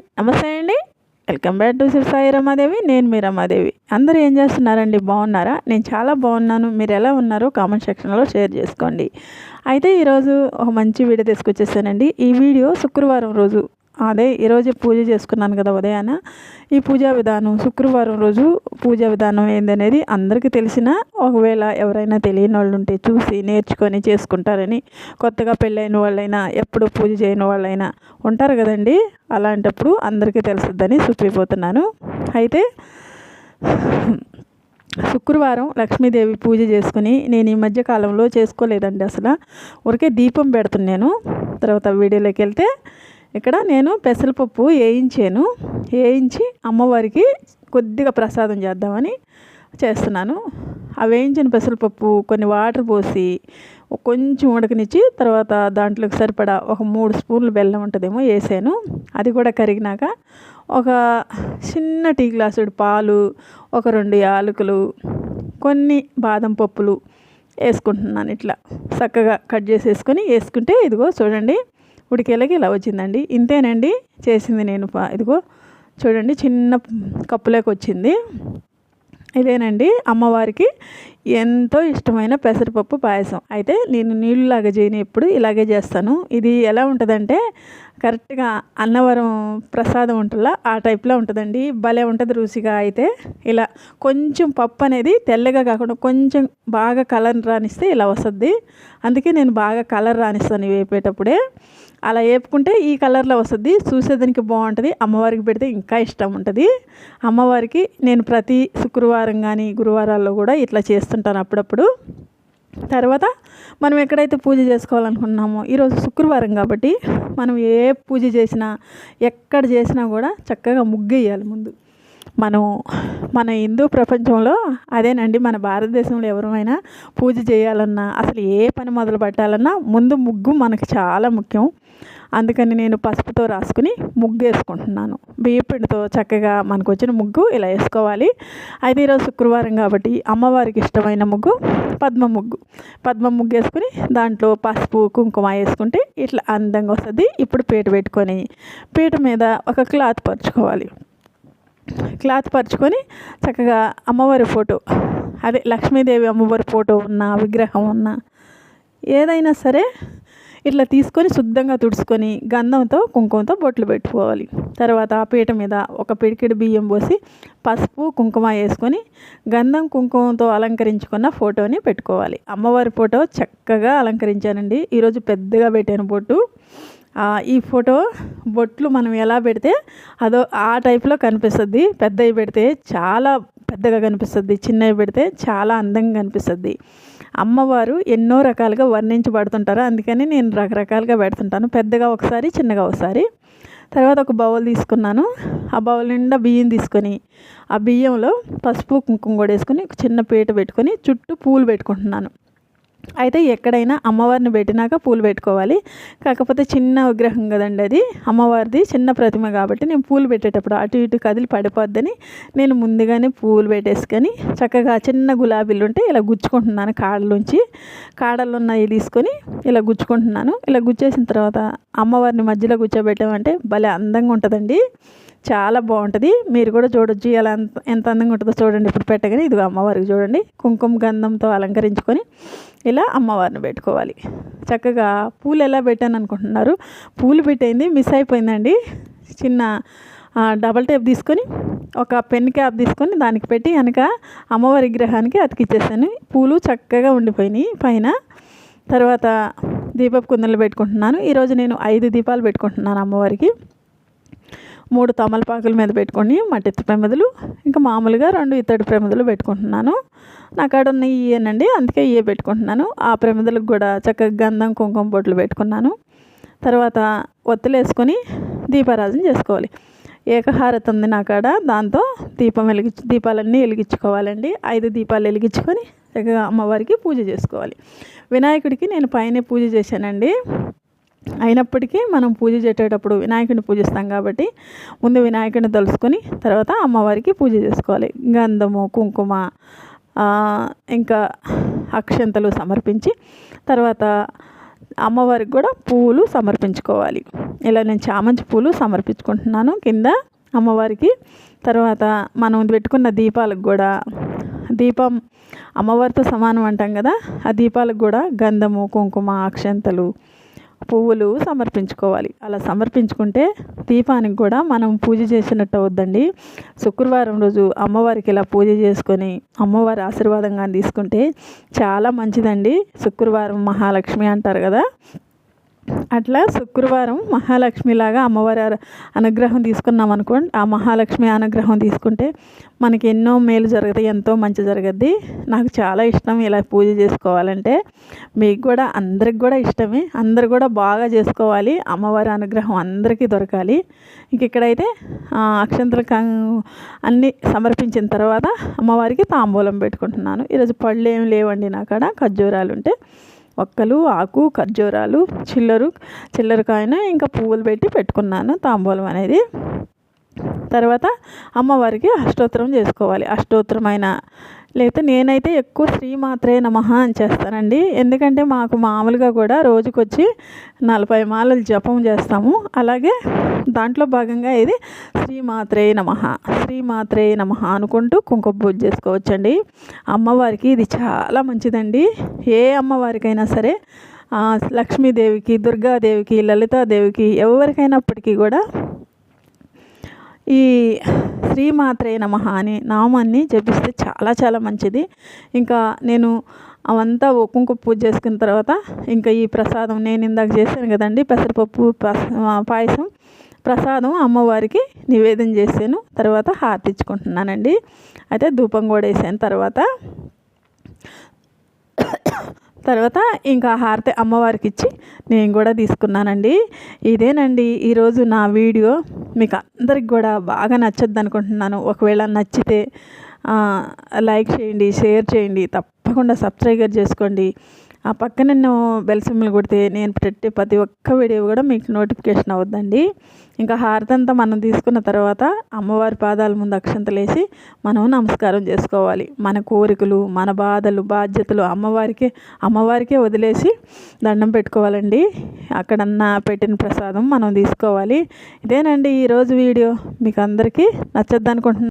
నమస్తే అండి. Welcome back to Sri Sai Ramadevi. నేను మీ రమాదేవి. అందరూ ఏం చేస్తున్నారండి? బాగున్నారా? నేను చాలా బాగున్నాను. మీరు ఎలా ఉన్నారో కామెంట్ సెక్షన్లో షేర్ చేసుకోండి. అయితే ఈరోజు ఒక మంచి వీడియో తీసుకొచ్చేసానండి. ఈ వీడియో శుక్రవారం రోజు అదే ఈరోజు పూజ చేసుకున్నాను కదా ఉదయాన. ఈ పూజా విధానం శుక్రవారం రోజు పూజా విధానం ఏందనేది అందరికీ తెలిసిన ఒకవేళ ఎవరైనా తెలియని వాళ్ళు ఉంటే చూసి నేర్చుకొని చేసుకుంటారని. కొత్తగా పెళ్ళైన వాళ్ళైనా ఎప్పుడు పూజ చేయని వాళ్ళైనా ఉంటారు కదండి. అలాంటప్పుడు అందరికీ తెలుసుద్దని చూపిపోతున్నాను. అయితే శుక్రవారం లక్ష్మీదేవి పూజ చేసుకుని నేను ఈ మధ్య కాలంలో చేసుకోలేదండి అసలు. ఊరికే దీపం పెడుతున్నాను. తర్వాత వీడియోలోకి వెళ్తే ఇక్కడ నేను పెసరపప్పు వేయించాను. వేయించి అమ్మవారికి కొద్దిగా ప్రసాదం చేద్దామని చేస్తున్నాను. ఆ వేయించిన పెసరపప్పు కొన్ని వాటర్ పోసి కొంచెం ఉడకనిచ్చి తర్వాత దాంట్లోకి సరిపడా ఒక మూడు స్పూన్లు బెల్లం ఉంటుందేమో వేసాను. అది కూడా కరిగినాక ఒక చిన్న టీ గ్లాసుడు పాలు ఒక రెండు యాలకులు కొన్ని బాదం పప్పులు వేసుకుంటున్నాను ఇట్లా. చక్కగా కట్ చేసేసుకొని వేసుకుంటే ఇదిగో చూడండి ఉడికేలాగా ఇలా వచ్చిందండి. ఇంతేనండి. చేసింది నేను ఇదిగో చూడండి చిన్న కప్పులోకి వచ్చింది. ఇదేనండి అమ్మవారికి ఎంతో ఇష్టమైన పెసరపప్పు పాయసం. అయితే నేను నీళ్ళలాగా చేయని ఎప్పుడు ఇలాగే చేస్తాను. ఇది ఎలా ఉంటుందంటే కరెక్ట్గా అన్నవరం ప్రసాదం ఉంటుందా? ఆ టైప్లో ఉంటుందండి. భలే ఉంటుంది రుచిగా అయితే. ఇలా కొంచెం పప్పు అనేది తెల్లగా కాకుండా కొంచెం బాగా కలర్ రానిస్తే ఇలా వస్తుంది. అందుకే నేను బాగా కలర్ రానిస్తాను వేపేటప్పుడే. అలా వేపుకుంటే ఈ కలర్లో వస్తుంది. చూసేదానికి బాగుంటుంది. అమ్మవారికి పెడితే ఇంకా ఇష్టం ఉంటుంది. అమ్మవారికి నేను ప్రతి శుక్రవారం కానీ గురువారాల్లో కూడా ఇట్లా చేస్తుంటాను అప్పుడప్పుడు. తర్వాత మనం ఎక్కడైతే పూజ చేసుకోవాలనుకున్నామో ఈరోజు శుక్రవారం కాబట్టి మనం ఏ పూజ చేసినా ఎక్కడ చేసినా కూడా చక్కగా ముగ్గేయాలి ముందు. మనం మన హిందూ ప్రపంచంలో అదేనండి మన భారతదేశంలో ఎవరైనా పూజ చేయాలన్నా అసలు ఏ పని మొదలు పెట్టాలన్నా ముందు ముగ్గు మనకు చాలా ముఖ్యం. అందుకని నేను పసుపుతో రాసుకుని ముగ్గు వేసుకుంటున్నాను. బియ్యపిండితో చక్కగా మనకు వచ్చిన ముగ్గు ఇలా వేసుకోవాలి. అయితే ఈరోజు శుక్రవారం కాబట్టి అమ్మవారికి ఇష్టమైన ముగ్గు పద్మ ముగ్గు. పద్మ ముగ్గు వేసుకుని దాంట్లో పసుపు కుంకుమ వేసుకుంటే ఇట్లా అందంగా వస్తుంది. ఇప్పుడు పీట పెట్టుకొని పీట మీద ఒక క్లాత్ పరుచుకోవాలి. క్లాత్ పరుచుకొని చక్కగా అమ్మవారి ఫోటో అదే లక్ష్మీదేవి అమ్మవారి ఫోటో ఉన్న విగ్రహం ఉన్న ఏదైనా సరే ఇట్లా తీసుకొని శుద్ధంగా తుడుచుకొని గంధంతో కుంకుమతో బొట్లు పెట్టుకోవాలి. తర్వాత ఆ పీట మీద ఒక పిడికిడి బియ్యం పోసి పసుపు కుంకుమ వేసుకొని గంధం కుంకుమతో అలంకరించుకున్న ఫోటోని పెట్టుకోవాలి. అమ్మవారి ఫోటో చక్కగా అలంకరించానండి. ఈరోజు పెద్దగా పెట్టాను బొట్టు. ఈ ఫోటో బొట్లు మనం ఎలా పెడితే అదో ఆ టైప్లో కనిపిస్తుంది. పెద్దవి పెడితే చాలా పెద్దగా కనిపిస్తుంది. చిన్నవి పెడితే చాలా అందంగా కనిపిస్తుంది. అమ్మవారు ఎన్నో రకాలుగా వర్ణించబడుతుంటారు అందుకని నేను రకరకాలుగా పెడుతుంటాను. పెద్దగా ఒకసారి చిన్నగా ఒకసారి. తర్వాత ఒక బౌల్ తీసుకున్నాను. ఆ బౌల్ నిండా బియ్యం తీసుకొని ఆ బియ్యంలో పసుపు కుంకుమ కూడా వేసుకొని చిన్న పీట పెట్టుకొని చుట్టూ పూలు పెట్టుకుంటున్నాను. అయితే ఎక్కడైనా అమ్మవారిని పెట్టినాక పూలు పెట్టుకోవాలి. కాకపోతే చిన్న విగ్రహం కదండి అది. అమ్మవారిది చిన్న ప్రతిమ కాబట్టి నేను పూలు పెట్టేటప్పుడు అటు ఇటు కదిలి పడిపోద్దని నేను ముందుగానే పూలు పెట్టేసుకొని చక్కగా చిన్న గులాబీలు ఉంటే ఇలా గుచ్చుకుంటున్నాను కాడలోంచి కాడలు ఉన్నాయి తీసుకొని ఇలా గుచ్చుకుంటున్నాను. ఇలా గుచ్చేసిన తర్వాత అమ్మవారిని మధ్యలో కూర్చోబెట్టామంటే భలే అందంగా ఉంటుందండి. చాలా బాగుంటుంది. మీరు కూడా చూడొచ్చు. ఎలా ఎంత ఎంత అందంగా ఉంటుందో చూడండి. ఇప్పుడు పెట్టగానే ఇదిగో అమ్మవారికి చూడండి. కుంకుమ గంధంతో అలంకరించుకొని ఇలా అమ్మవారిని పెట్టుకోవాలి. చక్కగా పూలు ఎలా పెట్టాను అనుకుంటున్నారు? పూలు పెట్టింది మిస్ అయిపోయిందండి. చిన్న డబల్ టేప్ తీసుకొని ఒక పెన్ క్యాప్ తీసుకొని దానికి పెట్టి వెనక అమ్మవారి విగ్రహానికి అతికిచ్చేసాను. పూలు చక్కగా ఉండిపోయినాయి పైన. తర్వాత దీపపు కుందలు పెట్టుకుంటున్నాను. ఈరోజు నేను ఐదు దీపాలు పెట్టుకుంటున్నాను అమ్మవారికి. మూడు తమలపాకుల మీద పెట్టుకొని మట్టి ప్రమిదలు ఇంకా మామూలుగా రెండు ఇత్తడి ప్రమిదలు పెట్టుకుంటున్నాను. నా కాడ ఉన్న ఇయ్యనండి అందుకే ఇయే పెట్టుకుంటున్నాను. ఆ ప్రమిదలకు కూడా చక్కగా గంధం కుంకుమ బొట్లు పెట్టుకున్నాను. తర్వాత ఒత్తులేసుకొని వేసుకొని చేసుకోవాలి. ఏకహారత ఉంది నా కాడ దాంతో దీపం వెలిగి దీపాలన్నీ వెలిగించుకోవాలండి. ఐదు దీపాలు వెలిగించుకొని చక్కగా అమ్మవారికి పూజ చేసుకోవాలి. వినాయకుడికి నేను పైన పూజ చేశానండి. అయినప్పటికీ మనం పూజ చేసేటప్పుడు వినాయకుడిని పూజిస్తాం కాబట్టి ముందు వినాయకుడిని తలుసుకొని తర్వాత అమ్మవారికి పూజ చేసుకోవాలి. గంధము కుంకుమ ఇంకా అక్షంతలు సమర్పించి తర్వాత అమ్మవారికి కూడా పువ్వులు సమర్పించుకోవాలి. ఇలా నేను చామంతి పూలు సమర్పించుకుంటున్నాను కింద అమ్మవారికి. తర్వాత మనం పెట్టుకున్న దీపాలకు కూడా దీపం అమ్మవారితో సమానం అంటాం కదా ఆ దీపాలకు కూడా గంధము కుంకుమ అక్షంతలు పువ్వులు సమర్పించుకోవాలి. అలా సమర్పించుకుంటే దీపానికి కూడా మనం పూజ చేసినట్టు అవుద్దండి. శుక్రవారం రోజు అమ్మవారికి ఇలా పూజ చేసుకొని అమ్మవారి ఆశీర్వాదంగా తీసుకుంటే చాలా మంచిదండి. శుక్రవారం మహాలక్ష్మి అంటారు కదా? అట్లా శుక్రవారం మహాలక్ష్మిలాగా అమ్మవారి అనుగ్రహం తీసుకున్నాం అనుకోండి. ఆ మహాలక్ష్మి అనుగ్రహం తీసుకుంటే మనకి ఎన్నో మేలు జరుగుతాయి ఎంతో మంచి జరగద్ది. నాకు చాలా ఇష్టం ఇలా పూజ చేసుకోవాలంటే. మీకు కూడా అందరికి కూడా ఇష్టమే. అందరు కూడా బాగా చేసుకోవాలి. అమ్మవారి అనుగ్రహం అందరికీ దొరకాలి. ఇంక ఇక్కడైతే అక్షంతలు అన్నీ సమర్పించిన తర్వాత అమ్మవారికి తాంబూలం పెట్టుకుంటున్నాను. ఈరోజు పళ్ళు ఏమి లేవండి నాకాడ ఖర్జూరాలు ఉంటే. ఒక్కలు ఆకు ఖర్జూరాలు చిల్లరు చిల్లరకాయన ఇంకా పువ్వులు పెట్టి పెట్టుకున్నాను తాంబూలం అనేది. తర్వాత అమ్మవారికి అష్టోత్తరం చేసుకోవాలి. అష్టోత్తరమైన లేకపోతే నేనైతే ఎక్కువ శ్రీమాత్రే నమః అని చేస్తానండి. ఎందుకంటే మాకు మామూలుగా కూడా రోజుకొచ్చి నలభై మాలలు జపం చేస్తాము. అలాగే దాంట్లో భాగంగా ఇది శ్రీమాత్రే నమః శ్రీమాత్రే నమ అనుకుంటూ కుంకుమ పూజ చేసుకోవచ్చండి. అమ్మవారికి ఇది చాలా మంచిదండి. ఏ అమ్మవారికైనా సరే లక్ష్మీదేవికి దుర్గాదేవికి లలితాదేవికి ఎవరికైనప్పటికీ కూడా ఈ శ్రీమాత్రే నమ అని నామాన్ని జపిస్తే చాలా చాలా మంచిది. ఇంకా నేను అవంతా కుంకుమ పూజ చేసుకున్న తర్వాత ఇంకా ఈ ప్రసాదం నేను ఇందాక చేశాను కదండి పెసరపప్పు పాయసం ప్రసాదం అమ్మవారికి నివేదన చేశాను. తర్వాత హారతిచ్చుకుంటున్నానండి అయితే ధూపం కూడా వేసాను. తర్వాత తర్వాత ఇంకా హారతి అమ్మవారికి ఇచ్చి నేను కూడా తీసుకున్నానండి. ఇదేనండి ఈరోజు నా వీడియో. మీకు అందరికి కూడా బాగా నచ్చద్దు అనుకుంటున్నాను ఒకవేళ నచ్చితే లైక్ చేయండి షేర్ చేయండి తప్పకుండా సబ్స్క్రైబర్ చేసుకోండి. ఆ పక్కన నేను బెల్ సిమ్లు కొడితే నేను పెట్టే ప్రతి ఒక్క వీడియో కూడా మీకు నోటిఫికేషన్ అవుద్దండి. ఇంకా హారతంతా మనం తీసుకున్న తర్వాత అమ్మవారి పాదాల ముందు అక్షంతలేసి మనం నమస్కారం చేసుకోవాలి. మన కోరికలు మన బాధలు బాధ్యతలు అమ్మవారికే అమ్మవారికే వదిలేసి దండం పెట్టుకోవాలండి. అక్కడన్నా పెట్టిన ప్రసాదం మనం తీసుకోవాలి. ఇదేనండి ఈరోజు వీడియో మీకు అందరికీ నచ్చద్దు అనుకుంటున్నాను